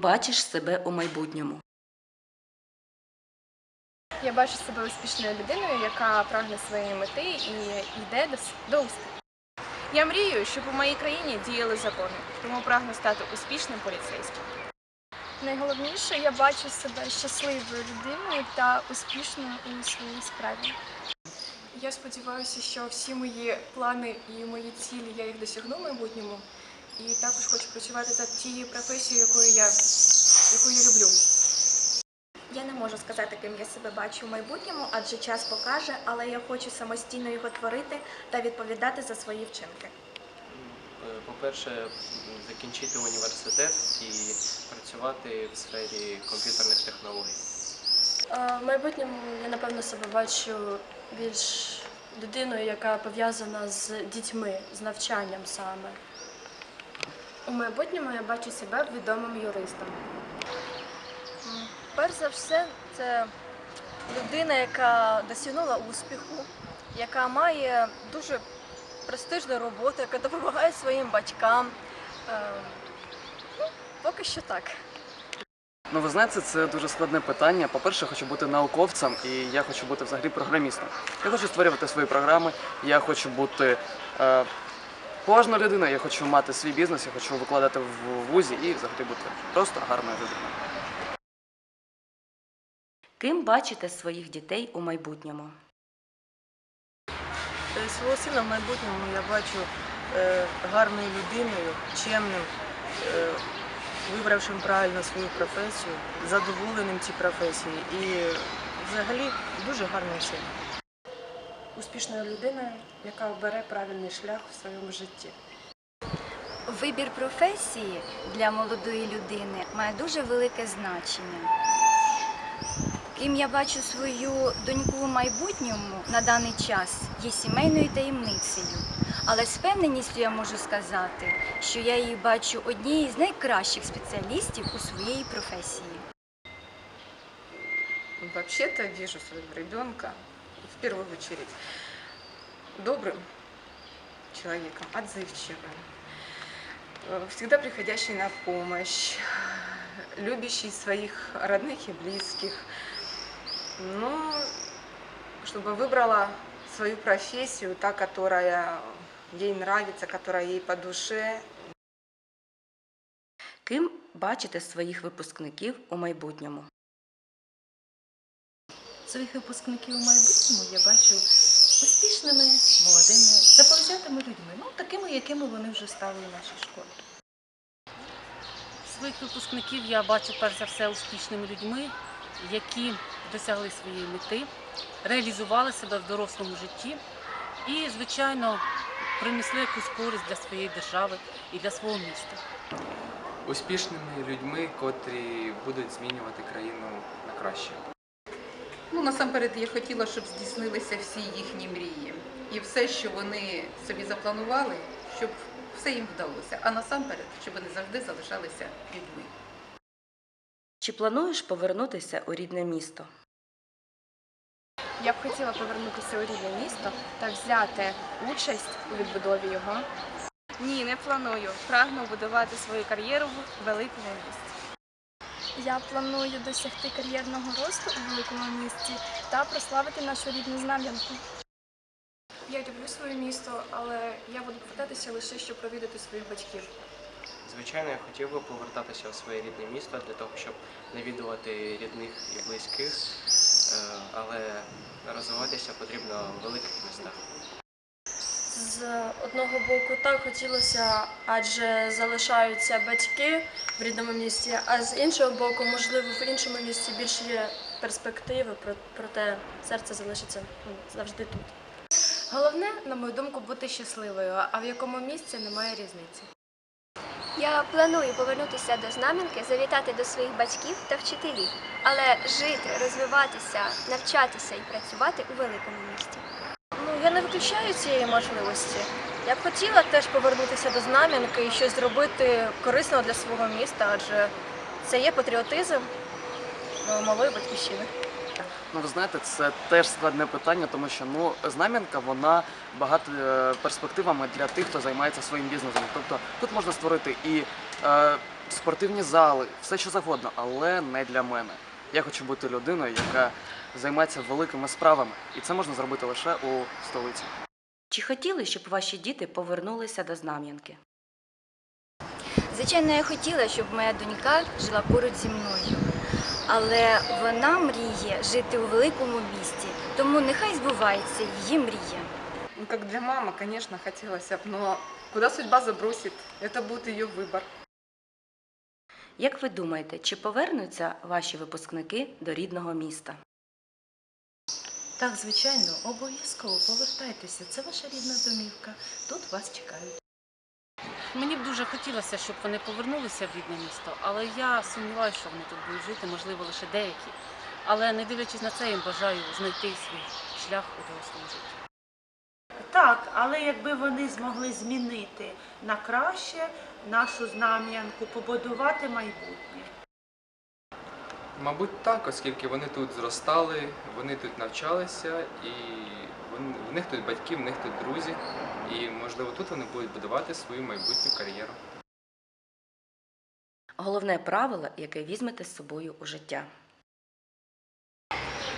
Бачиш себе у майбутньому? Я бачу себе успішною людиною, яка прагне своєї мети і йде до, до успіху. Я мрію, щоб у моїй країні діяли закони, тому прагну стати успішним поліцейським. Найголовніше, я бачу себе щасливою людиною та успішною у своїй справі. Я сподіваюся, що всі мої плани і мої цілі я їх досягну в майбутньому. І також хочу працювати за тією професією, якою я, яку я люблю. Я не можу сказати, ким я себе бачу в майбутньому, адже час покаже, але я хочу самостійно його творити та відповідати за свої вчинки. Е, По-перше, закінчити університет і працювати в сфері комп'ютерних технологій. В майбутньому я напевно себе бачу більш людиною, яка пов'язана з дітьми, з навчанням саме. У майбутньому я бачу себе відомим юристом. Перш за все, це людина, яка досягнула успіху, яка має дуже престижну роботу, яка допомагає своїм батькам. Е, Ну, поки що так. Ну, ви знаєте, це дуже складне питання. По-перше, я хочу бути науковцем і я хочу бути взагалі програмістом. Я хочу створювати свої програми, я хочу бути е, поважною людиною, я хочу мати свій бізнес, я хочу викладати в вузі і взагалі бути просто гарною людиною. Ким бачите своїх дітей у майбутньому? Е, Свого сина в майбутньому я бачу е, гарною людиною, чемним, е, вибравшим правильно свою професію, задоволеним цій професії і взагалі дуже гарним сином. Успішною людиною, яка обере правильний шлях у своєму житті. Вибір професії для молодої людини має дуже велике значення. Ким я бачу свою доньку у майбутньому на даний час є сімейною таємницею. Але з впевненістю я можу сказати, що я її бачу однією з найкращих спеціалістів у своїй професії. Вообще-то вижу своего ребенка в первую очередь добрым человеком, отзывчивым, э, всегда приходящий на помощь, любящий своих родных и близких. Ну, чтобы выбрала свою профессию, та, которая ей нравится, которая ей по душе, Ким бачите своїх випускників у майбутньому? Своїх випускників у майбутньому я бачу успішними, молодими, заповзятими людьми, ну такими, якими вони вже стали у нашій школі. Своїх випускників я бачу перш за все успішними людьми, які досягли своєї мети, реалізували себе в дорослому житті і, звичайно, принесли якусь користь для своєї держави і для свого міста. успішними людьми, котрі будуть змінювати країну на краще. Ну, насамперед, я хотіла, щоб здійснилися всі їхні мрії. І все, що вони собі запланували, щоб все їм вдалося. А насамперед, щоб вони завжди залишалися людьми. Чи плануєш повернутися у рідне місто? Я б хотіла повернутися у рідне місто та взяти участь у відбудові його. Ні, не планую. Прагну будувати свою кар'єру в великому місті. Я планую досягти кар'єрного росту у великому місті та прославити нашу рідну знам'янку. Я люблю своє місто, але я буду повертатися лише щоб провідати своїх батьків. Звичайно, я хотів би повертатися в своє рідне місто для того, щоб навідувати рідних і близьких, е, але розвиватися потрібно в великих містах. З одного боку так хотілося, адже залишаються батьки в рідному місті, а з іншого боку, можливо, в іншому місті більше є перспективи, проте серце залишиться ну, завжди тут. Головне, на мою думку, бути щасливою, а в якому місці немає різниці. Я планую повернутися до Знам'янки, завітати до своїх батьків та вчителів, але жити, розвиватися, навчатися і працювати у великому місті. Ну, я не виключаю цієї можливості. Я б хотіла теж повернутися до Знам'янки і щось зробити корисного для свого міста, адже це є патріотизм е, малої батьківщини. Ну, ви знаєте, це теж складне питання, тому що ну знам'янка вона багато е, перспективами для тих, хто займається своїм бізнесом. Тобто тут можна створити і е, спортивні зали, все що завгодно, але не для мене. Я хочу бути людиною, яка займається великими справами, і це можна зробити лише у столиці. Чи хотіли, щоб ваші діти повернулися до Знам'янки? Звичайно, я хотіла, щоб моя донька жила поруч зі мною. Але вона мріє жити у великому місті, тому нехай збувається її мрія. Ну, как для мамы, конечно, хотелось бы, но куда судьба забросит, это будет ее выбор. Як ви думаєте, чи повернуться ваші випускники до рідного міста? Так, звичайно, обов'язково повертайтеся. Це ваша рідна домівка. Тут вас чекають. Мені б дуже хотілося, щоб вони повернулися в рідне місто, але я сумніваюся, що вони тут будуть жити, можливо, лише деякі. Але не дивлячись на це, я їм бажаю знайти свій шлях у дорослому житті. Так, але якби вони змогли змінити на краще нашу знам'янку, побудувати майбутнє. Мабуть, так, оскільки вони тут зростали, вони тут навчалися, і вони, в них тут батьки, в них тут друзі, і можливо тут вони будуть будувати свою майбутню кар'єру. Головне правило, яке візьмете з собою у життя.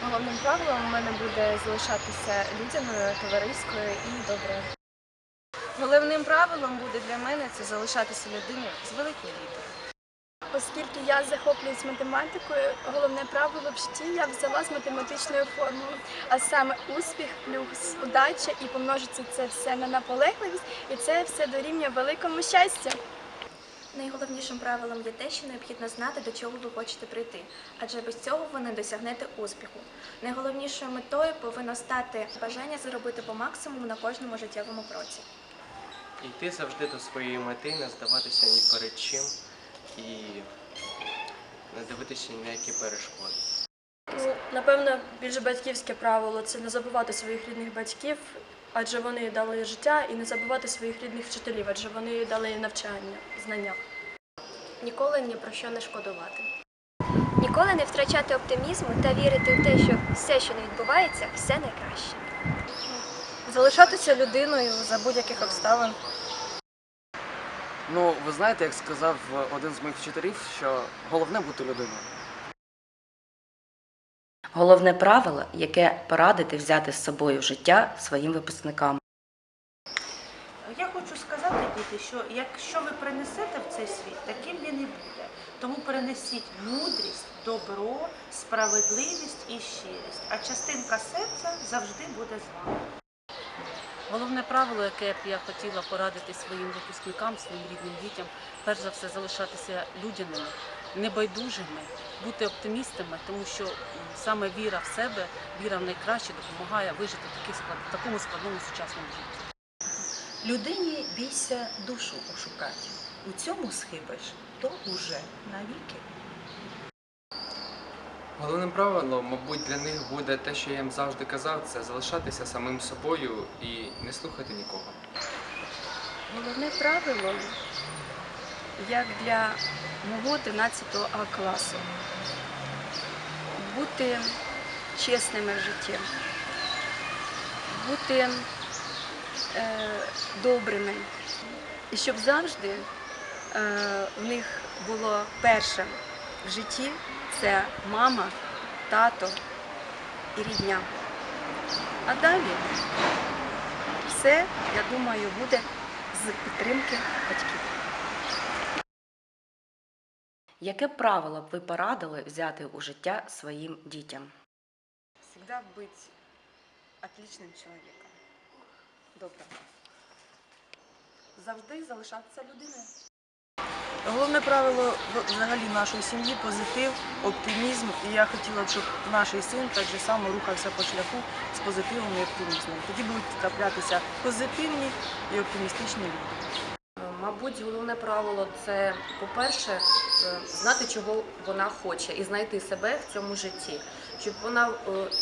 Головним правилом у мене буде залишатися людяною, товариською і доброю. Головним правилом буде для мене це залишатися людиною з великої літери. Оскільки я захоплююсь математикою, головне правило в житті я взяла з математичної формули, а саме успіх плюс удача і помножити це все на наполегливість, і це все дорівнює великому щастю. Найголовнішим правилом є те, що необхідно знати, до чого ви хочете прийти, адже без цього ви не досягнете успіху. Найголовнішою метою повинно стати бажання заробити по максимуму на кожному життєвому кроці. Йти завжди до своєї мети, не здаватися ні перед чим і не дивитися ні на які перешкоди. Ну, напевно, більш батьківське правило це не забувати своїх рідних батьків, адже вони дали життя, і не забувати своїх рідних вчителів, адже вони дали навчання, знання. Ніколи ні про що не шкодувати. Ніколи не втрачати оптимізму та вірити в те, що все, що не відбувається, все найкраще. Залишатися людиною за будь-яких обставин. Ну, ви знаєте, як сказав один з моїх вчителів, що головне бути людиною. Головне правило, яке порадити взяти з собою в життя своїм випускникам. Я хочу сказати, діти, що якщо ви принесете в цей світ, таким він і буде. Тому перенесіть мудрість, добро, справедливість і щирість. А частинка серця завжди буде з вами. Головне правило, яке б я хотіла порадити своїм випускникам, своїм рідним дітям, перш за все залишатися людяними, небайдужими, бути оптимістами, тому що саме віра в себе, віра в найкраще допомагає вижити в такому складному сучасному житті. Людині бійся душу ошукати. У цьому схибиш, то уже навіки. Головним правилом, мабуть, для них буде те, що я їм завжди казав, це залишатися самим собою і не слухати нікого. Головне правило, як для мого 11 А класу, бути чесними в житті, бути е, добрими. І щоб завжди е, в них було перше в житті це мама, тато і рідня. А далі все, я думаю, буде з підтримки батьків. Яке правило б ви порадили взяти у життя своїм дітям? Всегда быть отличным человеком. Добрым. Завжди залишатися людиною. Головне правило взагалі нашої сім'ї позитив, оптимізм. І я хотіла б, щоб наш син так же само рухався по шляху з позитивом і оптимізмом. Тоді будуть траплятися позитивні і оптимістичні люди. Мабуть, головне правило це, по-перше, е, знати, чого вона хоче, і знайти себе в цьому житті, щоб вона е,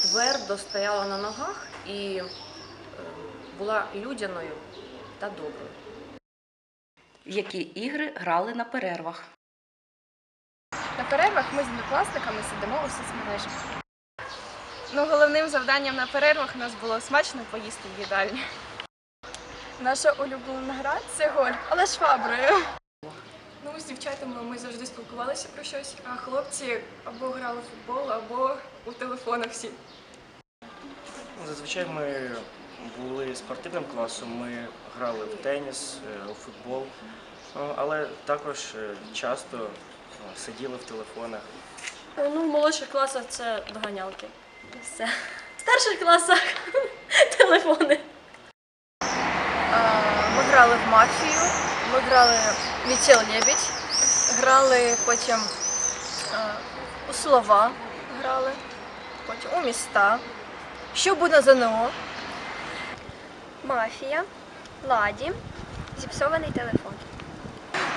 твердо стояла на ногах і е, була людяною та доброю. В які ігри грали на перервах? На перервах ми з однокласниками сидимо у соцмережах. Ну, головним завданням на перервах у нас було смачно поїсти в їдальні. Наша улюблена гра це гольф, але шваброю. Ну, з дівчатами ми завжди спілкувалися про щось, а хлопці або грали в футбол, або у телефонах всі. Зазвичай ми були спортивним класом, ми грали в теніс, е, у футбол, Ну, але також е, часто е, сиділи в телефонах. Ну, в молодших класах це доганялки. Все. В старших класах телефони. Ми грали в мафію, ми грали Мітєл Лєбідь, грали потім е, у слова, грали, потім у міста. Що буде ЗНО? Мафія, ладі, зіпсований телефон.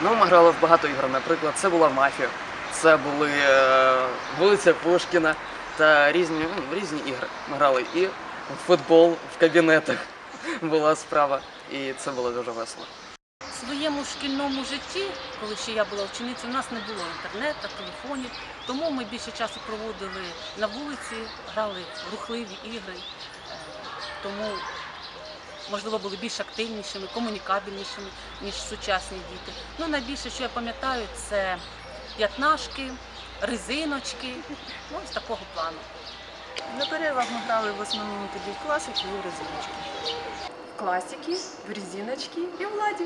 Ну, ми грали в багато ігор. Наприклад, це була мафія, це були е, вулиця Пушкіна та різні, ну, різні ігри. Ми грали і в футбол в кабінетах була справа, і це було дуже весело. В своєму шкільному житті, коли ще я була ученицею, у нас не було інтернету, телефонів, тому ми більше часу проводили на вулиці, грали в рухливі ігри, Е, тому, можливо, були більш активнішими, комунікабельнішими, ніж сучасні діти. Ну, найбільше, що я пам'ятаю, це п'ятнашки, резиночки, ну, з такого плану. На перервах ми грали в основному тоді в класики і в резиночки. В класики, в резиночки і в ладі.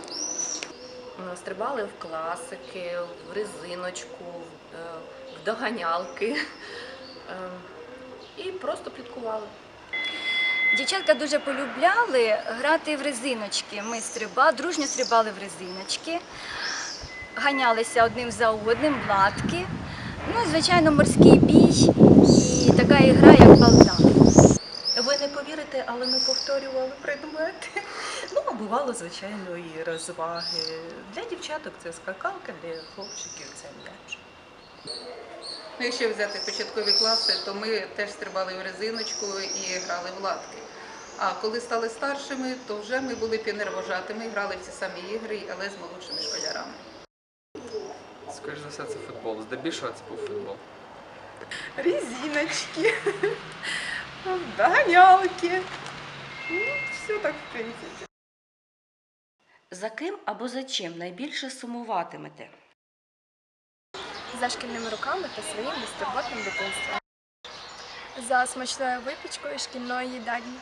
Стрибали в класики, в резиночку, в, е, доганялки Е, і просто пліткували. Дівчатка дуже полюбляли грати в резиночки. Ми стриба, дружньо стрибали в резиночки, ганялися одним за одним, латки. Ну, і, звичайно, морський бій і така ігра, як балда. Ви не повірите, але ми повторювали предмети. Ну, а бувало, звичайно, і розваги. Для дівчаток це скакалка, для хлопчиків це м'яч. Ну, якщо взяти початкові класи, то ми теж стрибали в резиночку і грали в латки. А коли стали старшими, то вже ми були піонервожатими, грали в ці самі ігри, але з молодшими школярами. Скоріше за все, це футбол. Здебільшого це був футбол. Резиночки, доганялки. Ну, все так, в принципі. За ким або за чим найбільше сумуватимете? За шкільними руками та своїм безтурботним дитинством. За смачною випічкою шкільної їдальні.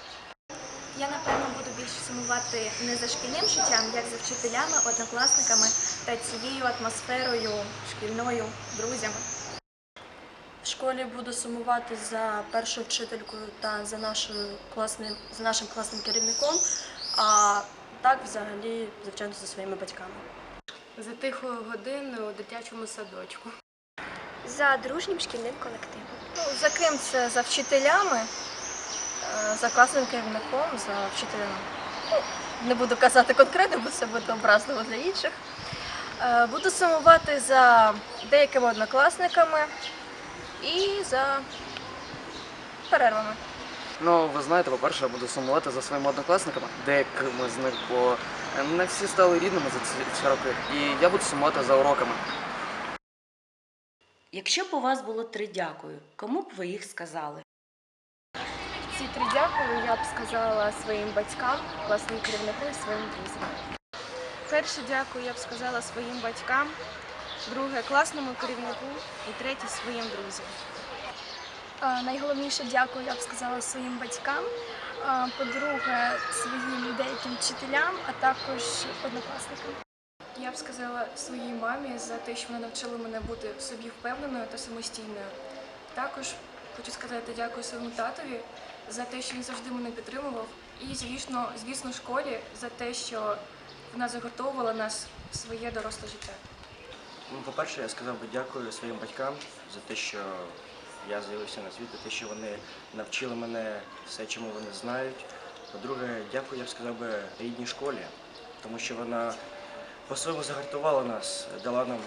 Я напевно буду більше сумувати не за шкільним життям, як за вчителями, однокласниками та цією атмосферою шкільною, друзями. В школі буду сумувати за першою вчителькою та за, нашою класним, за нашим класним керівником, а так взагалі, звичайно, за своїми батьками. За тихою годиною у дитячому садочку. За дружнім шкільним колективом. Ну, за ким це? За вчителями, е, за класним керівником, за вчителями. Ну, не буду казати конкретно, бо це буде образливо для інших. Е, Буду сумувати за деякими однокласниками і за перервами. Ну, ви знаєте, по-перше, я буду сумувати за своїми однокласниками, деякими з них, бо не всі стали рідними за ці, ці роки. І я буду сумувати за уроками. Якщо б у вас було три дякую, кому б ви їх сказали? Ці три дякую я б сказала своїм батькам, класному керівнику і своїм друзям. Перше дякую я б сказала своїм батькам, друге класному керівнику і третє своїм друзям. Найголовніше дякую, я б сказала, своїм батькам. По-друге, своїм деяким вчителям, а також однокласникам. Я б сказала своїй мамі за те, що вона навчила мене бути в собі впевненою та самостійною. Також хочу сказати дякую своєму татові за те, що він завжди мене підтримував. І, звісно, звісно, школі за те, що вона загортовувала нас в своє доросле життя. Ну, По-перше, я сказав би дякую своїм батькам за те, що я з'явився на світ, за те, що вони навчили мене все, чому вони знають. По-друге, дякую, я б сказав би, рідній школі, тому що вона по-своєму загартувала нас, дала нам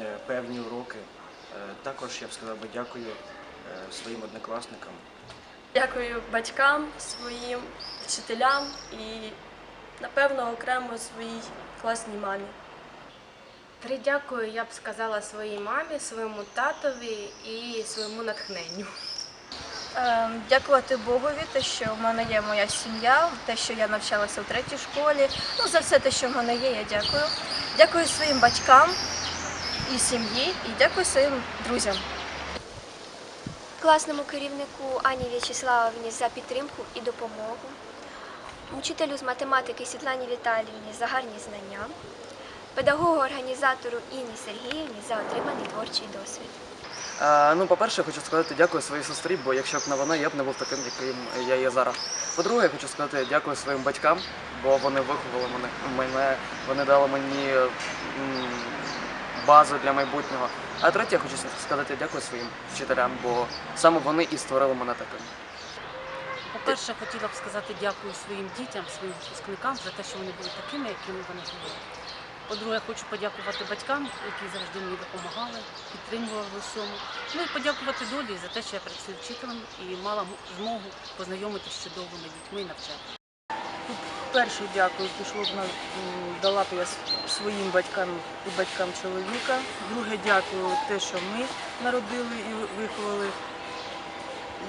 е, певні уроки. Е, Також я б сказав би дякую е, своїм однокласникам. Дякую батькам, своїм вчителям і, напевно, окремо своїй класній мамі. Три дякую я б сказала своїй мамі, своєму татові і своєму натхненню. Ем, Дякувати Богові, те, що в мене є моя сім'я, те, що я навчалася в третій школі. Ну, за все те, що в мене є, я дякую. Дякую своїм батькам і сім'ї, і дякую своїм друзям. класному керівнику Ані В'ячеславовні за підтримку і допомогу, учителю з математики Світлані Віталіївні за гарні знання, педагогу-організатору Інні Сергіївні за отриманий творчий досвід. Ну, по-перше, я хочу сказати дякую своїй сестрі, бо якщо б не вона, я б не був таким, яким я є зараз. По-друге, я хочу сказати дякую своїм батькам, бо вони виховали мене, мене вони дали мені базу для майбутнього. А третє, я хочу сказати дякую своїм вчителям, бо саме вони і створили мене таким. По-перше, хотіла б сказати дякую своїм дітям, своїм випускникам за те, що вони були такими, якими вони були. По-друге, хочу подякувати батькам, які завжди мені допомагали, підтримували в усьому. Ну і подякувати долі за те, що я працюю вчителем і мала змогу познайомитися з чудовими дітьми і навчати. Перше дякую пішло б на м, дала я своїм батькам і батькам чоловіка. Друге дякую те, що ми народили і виховали.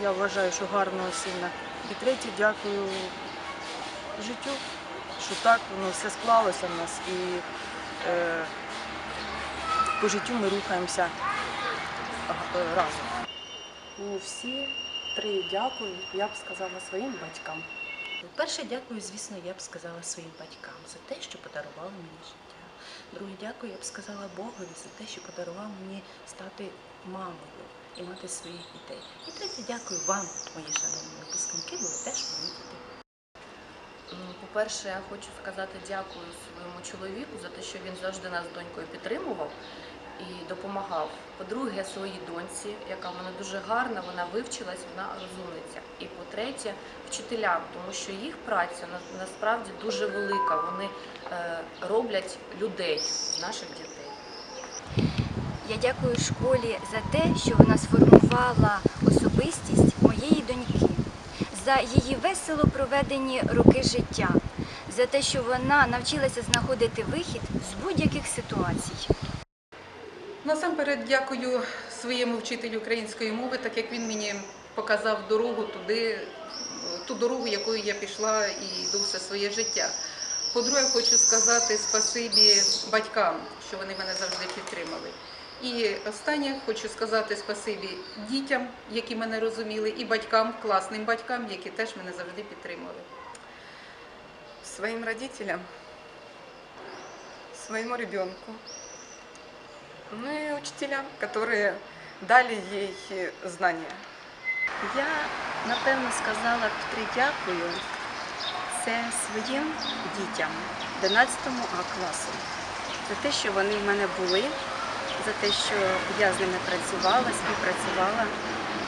Я вважаю, що гарного сина. І третє дякую життю, що так воно все склалося в нас і е, по життю ми рухаємося е, разом. Ну, всі три дякую, я б сказала своїм батькам. Перше дякую, звісно, я б сказала своїм батькам за те, що подарували мені життя. Друге дякую, я б сказала Богові за те, що подарував мені стати мамою і мати своїх дітей. І третє дякую вам, мої шановні випускники, бо ви теж мої діти. Ну, По-перше, я хочу сказати дякую своєму чоловіку за те, що він завжди нас з донькою підтримував і допомагав. По-друге, своїй доньці, яка в мене дуже гарна, вона вивчилась, вона розумниця. І по-третє, вчителям, тому що їх праця насправді дуже велика. Вони е, роблять людей з наших дітей. Я дякую школі за те, що вона сформувала особистість моєї доньки, за її весело проведені роки життя, за те, що вона навчилася знаходити вихід з будь-яких ситуацій. Насамперед дякую своєму вчителю української мови, так як він мені показав дорогу туди, ту дорогу, якою я пішла і йду все своє життя. По-друге, хочу сказати спасибі батькам, що вони мене завжди підтримали. І останнє хочу сказати спасибі дітям, які мене розуміли, і батькам, класним батькам, які теж мене завжди підтримували. своим родителям, своему ребенку, ну и учителям, которые дали ей знания. Я напевно сказала б три дякую. Це своїм дітям 11 А класу за те, що вони в мене були, за те, що я з ними працювала, співпрацювала,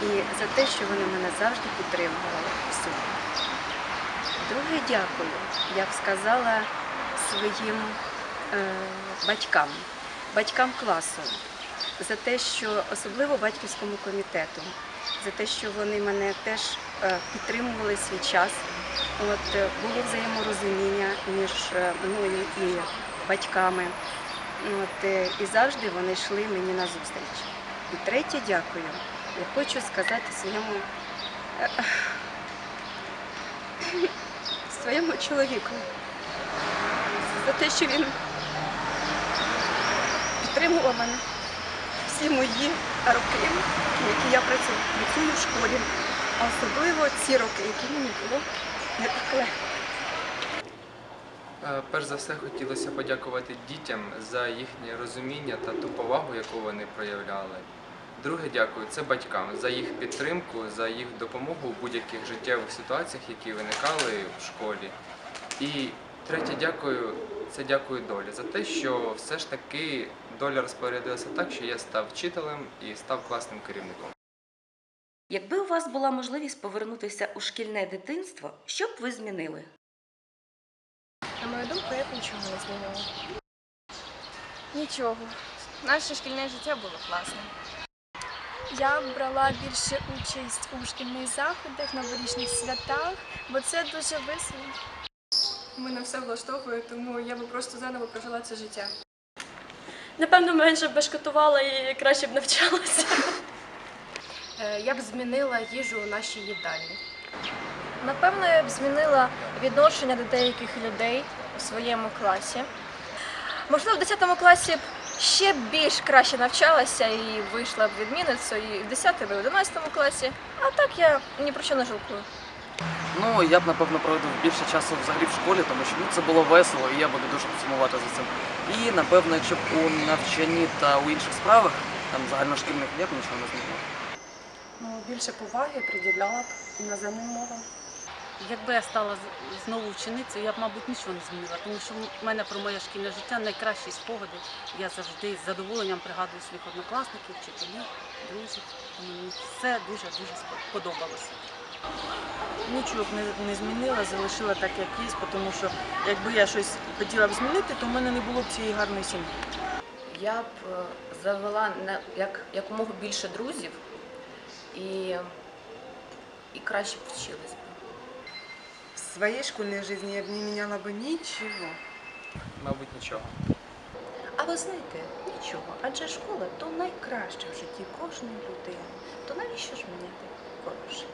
і за те, що вони мене завжди підтримували всьому. Друге дякую, я б сказала своїм е, батькам, батькам класу, за те, що особливо батьківському комітету, за те, що вони мене теж е, підтримували свій час. От е, було взаєморозуміння між е, мною і батьками. От, е, і завжди вони йшли мені на зустріч. І третє дякую. Я хочу сказати своєму е, своєму чоловіку за те, що він підтримував мене всі мої роки, які я працюю, працюю в школі, а особливо ці роки, які мені було не так легко. Е, Перш за все хотілося подякувати дітям за їхнє розуміння та ту повагу, яку вони проявляли. Друге, дякую це батькам за їх підтримку, за їх допомогу в будь-яких життєвих ситуаціях, які виникали в школі. І третє, дякую, це дякую долі за те, що все ж таки доля розпорядилася так, що я став вчителем і став класним керівником. Якби у вас була можливість повернутися у шкільне дитинство, що б ви змінили? На мою думку, я б нічого не змінила. Нічого. Наше шкільне життя було класне. Я брала більше участь у шкільних заходах, новорічних святах, бо це дуже весело. Мене все влаштовує, тому я би просто заново прожила це життя. Напевно, менше б бешкетувала і краще б навчалася. Е, Я б змінила їжу у нашій їдальні. Напевно, я б змінила відношення до деяких людей у своєму класі. Можливо, в 10 класі б ще більш краще навчалася і вийшла б відмінницею і в 10 і в 11 класі. А так я ні про що не жалкую. Ну, я б напевно проводив більше часу взагалі в школі, тому що ну, це було весело, і я буду дуже сумувати за цим. І напевно, якщо б у навчанні та у інших справах, там загальношкільних, я б нічого не змінив. Більше поваги приділяла б іноземним мовам. Якби я стала знову вченицею, я б, мабуть, нічого не змінила, тому що в мене про моє шкільне життя найкращі спогади. Я завжди з задоволенням пригадую своїх однокласників, вчителів, друзів. Мені все дуже-дуже сподобалося. Нічого б не, змінила, залишила так, як є, тому що якби я щось хотіла б змінити, то в мене не було б цієї гарної сім'ї. Я б е, завела як, якомога більше друзів і, і краще б вчились. б. В своей школьной жизни я б не меняла бы ничего. Мабуть, нічого. А ви знаєте, нічого, адже школа то найкраще в житті кожної людини. То навіщо ж міняти хороше?